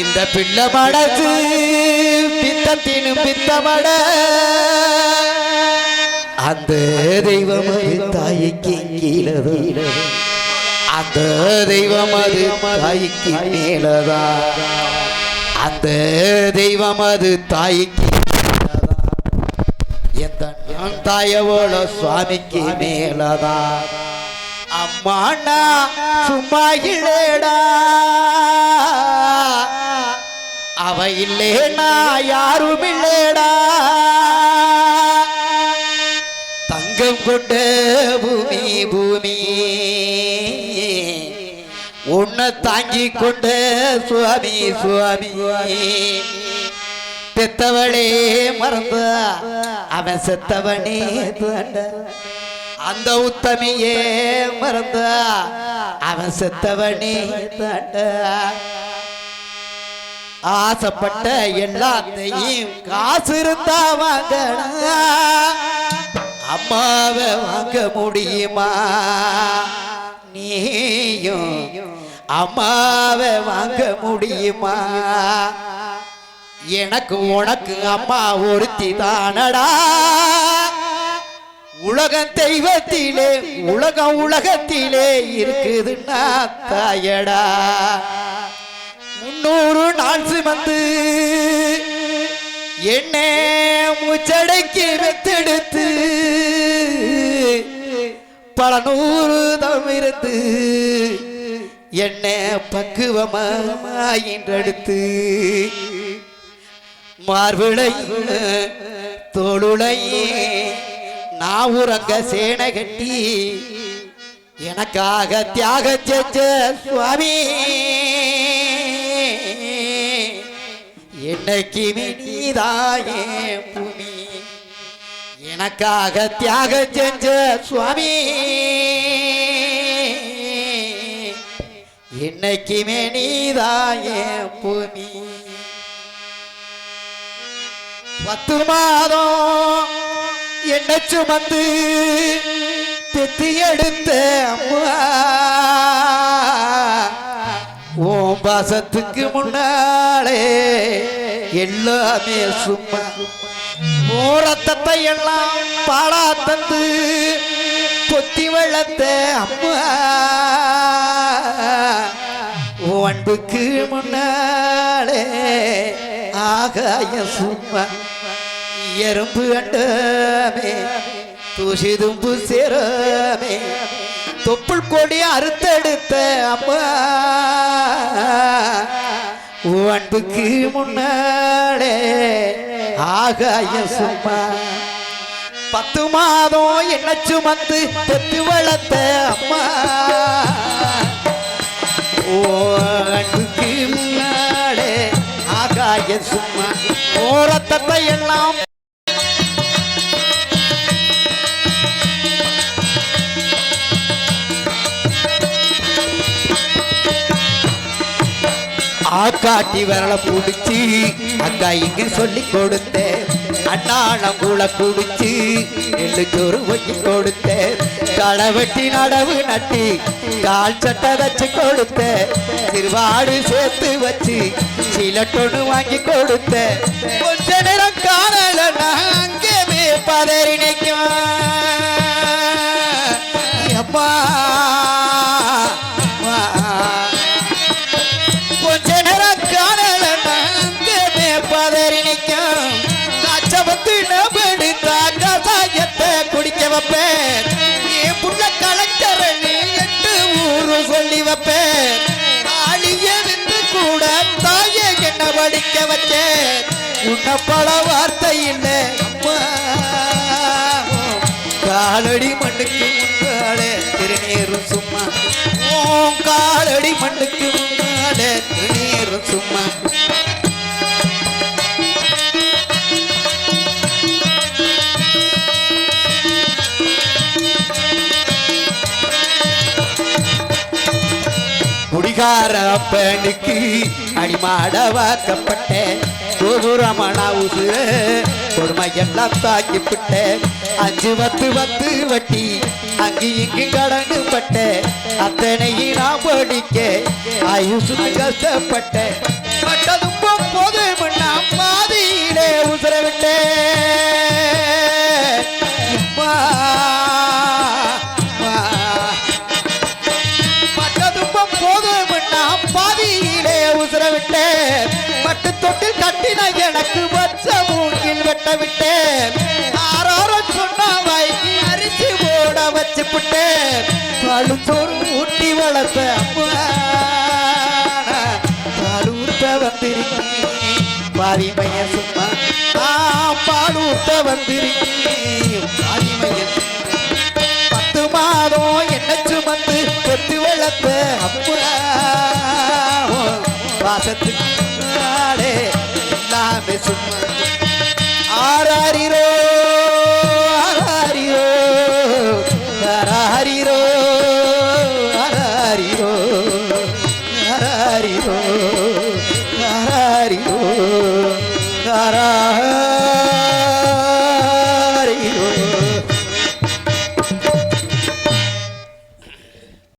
இந்த பிள்ளை மடசு பித்தத்தினும் பித்தமட. அந்த தெய்வம் தாய்க்கு கீழது. அந்த தெய்வம் அது தாய்க்கு மேலதா. அந்த தெய்வம் அது தாய்க்கு மேலதா. தாயவோட சுவாமிக்கு மேலதா. அம்மாண்ணா சும்மா இல்லேடா அவ இல்லேனா யாரும் இல்லேடா தங்கம் கொண்ட பூமி பூமி. உன்னை தாங்கி கொண்ட சுவாமி சுவாமி. பெத்தவளே மறந்த அவன் செத்தவனே அந்த உத்தமியே மறந்த அவன் செத்தவனே தாண்ட ஆசைப்பட்ட எல்லாத்தையும் காசு இருந்தா வாங்கணும் அம்மாவை வாங்க முடியுமா? நீயும் அம்மாவை வாங்க முடியுமா? எனக்கு உனக்கு அம்மா ஒருத்தி தானடா. உலகம் தெய்வத்திலே உலகம் உலகத்திலே இருக்குதுன்னா தாயடா. நூறு நாள் சுமந்து என்ன முச்சடைக்கு வெத்தெடுத்து பல நூறு தம் இருந்து என்ன பக்குவமாயின்றடுத்து மார்பிளை தோளுளையே நான் உறங்க சேனை கட்டி எனக்காக தியாக செஞ்ச சுவாமி. என்னைக்குமே நீதாயே பூமி. எனக்காக தியாக செஞ்ச சுவாமி. என்னைக்குமே நீதாயே பூமி. பத்து மாதம் என்னை சுமந்து பெத்தி எடுத்த அம்மா. ஓம் பாசத்துக்கு முன்னாலே எல்லாமே சும்மா. ஓரத்தத்தை எல்லாம் பாலா தந்து பொத்தி வளர்த்த அம்மா. அன்புக்கு முன்னாலே ஆகாய சும்மா. எறும்பு அண்டமே தூசிதும்பு சேரமே. தொப்புள் கொடி அறுத்தெடுத்த அம்மா. அன்புக்கு முன்னாடே ஆகாய சும்மா. பத்து மாதம் என்ன சுமந்து பெத்து வளர்த்த அம்மா. ஓ அன்புக்கு முன்னாலே ஆகாய சும்மா. ஓரத்தத்தை எல்லாம் காட்டி விரல பிடிச்சி அக்கா இங்க சொல்லி கொடுத்தேன். அண்ணாளம் கூட குடிச்சு நெல்லு சோறு வச்சு கொடுத்தேன். களை வெட்டி நடவு நட்டி கால் சட்டை வச்சு கொடுத்தேன். திருவாடு சேர்த்து வச்சு சிலட்டொன்னு வாங்கி கொடுத்தேன். கொஞ்ச நேரம் காணல நான் அங்கே பதறி நிற்கும் எப்பா குடிக்க என் புள்ள கலெக்டர் எட்டு ஊரு சொல்லி வைப்பேன். தாலிய விந்து கூட தாய என்ன படிக்க வச்சேன் உன்ன பல வார்த்தை இல்லை காலடி மண்ணுக்கு முன்னாலே திருநீரும் சும்மா. ஓம் காலடி மண்ணுக்கு முன்னாலே திருநீரும் சும்மா. குடிகார அப்பனுக்கு அடிமாட வாக்கப்பட்ட கோபுரமனா உசுர கொடுமை எல்லாம் தாக்கிவிட்டேன் அஞ்சு பத்து பத்து வட்டி அங்கு இங்கு கடந்து பட்ட அத்தனையும் நான் படிக்க ஆயுசு கஷ்டப்பட்ட பட்டதும் போதும் நான் பாதியிலே உசுர விட்டேன். உசுர விட்டேன் பட்டு தொட்டில் கட்டின எனக்கு வச்ச மூங்கில் வெட்ட விட்டேன். ஆறாரோ சொன்ன வாய்க்கு அரிசி ஓட வச்சு விட்டேன் பாலு சோறு ஊட்டி வளர்த்த அம்மா. வந்திருக்கி வந்திருக்கேன். பாரிமைய சும்மா. ஆ பாலூர்த்த வந்திருக்கேன். பாரிமைய பத்து மாதம் என்ன சுமந்து கொத்து வளர்த்த அப்பா வாசத்துக்கு நாடே எல்லாமே சும்மா. ஆராரிரோ ஆராரிரோ ஆராரிரோ ஆராரிரோ ஆராரிரோ.